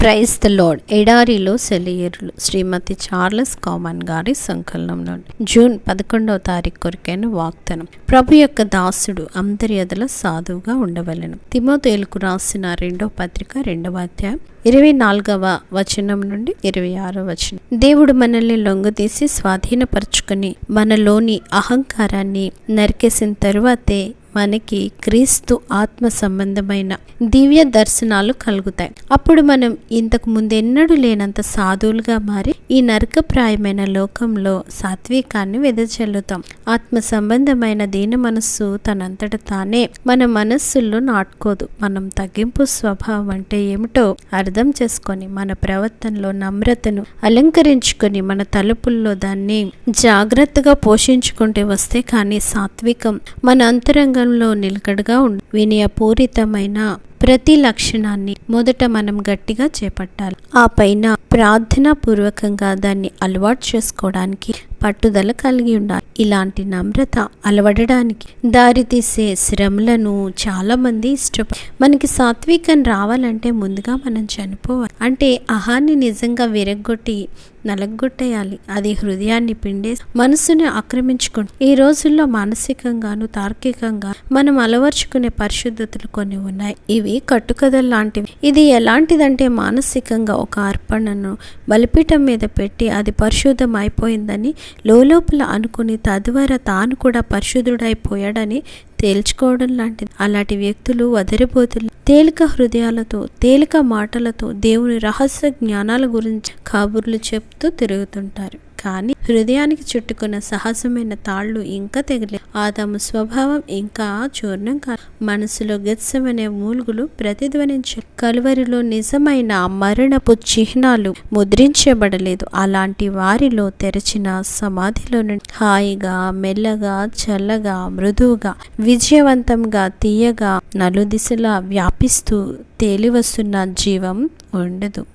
Praise the load ఎడారిలో సెలయేరులు. శ్రీమతి Charles common గారి సంకలనం నుండి. జూన్ పదకొండవ తారీఖు కొరికైన వాగ్దానం. ప్రభు యొక్క దాసుడు అందరి ఎదల సాధువుగా ఉండవలెను. తిమోతేలుకు రాసిన రెండవ పత్రిక రెండవ అధ్యాయం ఇరవై నాలుగవ వచనం నుండి ఇరవై ఆరో వచనం. దేవుడు మనల్ని లొంగదీసి స్వాధీనపరుచుకుని మనలోని అహంకారాన్ని నరికేసిన తరువాతే మనకి క్రీస్తు ఆత్మ సంబంధమైన దివ్య దర్శనాలు కలుగుతాయి. అప్పుడు మనం ఇంతకు ముందు ఎన్నడూ లేనంత సాధువులుగా మారి ఈ నరకప్రాయమైన లోకంలో సాత్వికాన్ని వెదజల్లుతాం. ఆత్మ సంబంధమైన దీన మనస్సు తనంతట తానే మన మనస్సుల్లో నాటుకోదు. మనం తగ్గింపు స్వభావం అంటే ఏమిటో అర్థం చేసుకొని మన ప్రవర్తనలో నమ్రతను అలంకరించుకొని మన తలుపుల్లో దాన్ని జాగ్రత్తగా పోషించుకుంటే వస్తే కానీ సాత్వికం మన అంతరంగంలో నిలకడగా వినయపూరితమైన ప్రతి లక్షణాన్ని మొదట మనం గట్టిగా చేపట్టాలి. ఆ పైన ప్రార్థనా పూర్వకంగా దాన్ని అలవాటు చేసుకోవడానికి పట్టుదల కలిగి ఉండాలి. ఇలాంటి నమ్రత అలవడడానికి దారితీసే శ్రమలను చాలా మంది మనకి సాత్వికం రావాలంటే ముందుగా మనం చనిపోవాలి. అంటే అహాన్ని నిజంగా విరగ్గొట్టి నలగొట్టేయాలి అది హృదయాన్ని పిండే మనసుని ఆక్రమించుకుంటు ఈ రోజుల్లో మానసికంగాను తార్కికంగా మనం అలవర్చుకునే పరిశుద్ధతలు కొన్ని ఉన్నాయి. ఇవి కట్టుకథలు లాంటివి. ఇది ఎలాంటిదంటే మానసికంగా ఒక అర్పణను బలిపీఠం మీద పెట్టి అది పరిశుద్ధం అయిపోయిందని లోపల అనుకుని తద్వారా తాను కూడా పరిశుద్ధుడైపోయాడని తేల్చుకోవడం లాంటిది. అలాంటి వ్యక్తులు వదిలిపోతులు తేలిక హృదయాలతో తేలిక మాటలతో దేవుని రహస్య జ్ఞానాల గురించి కబుర్లు చెప్తూ తిరుగుతుంటారు. కానీ హృదయానికి చుట్టుకున్న సహజమైన తాళ్ళు ఇంకా తెగలే. ఆదాము స్వభావం ఇంకా చూర్ణం కాదు. మనసులో గెత్సమనే మూలుగులు ప్రతిధ్వనించ. కలువరిలో నిజమైన మరణపు చిహ్నాలు ముద్రించబడలేదు. అలాంటి వారిలో తెరచిన సమాధిలో నుండి హాయిగా మెల్లగా చల్లగా మృదువుగా విజయవంతంగా తీయగా నలుదిశలా వ్యాపిస్తూ తేలివస్తున్న జీవం ఉండదు.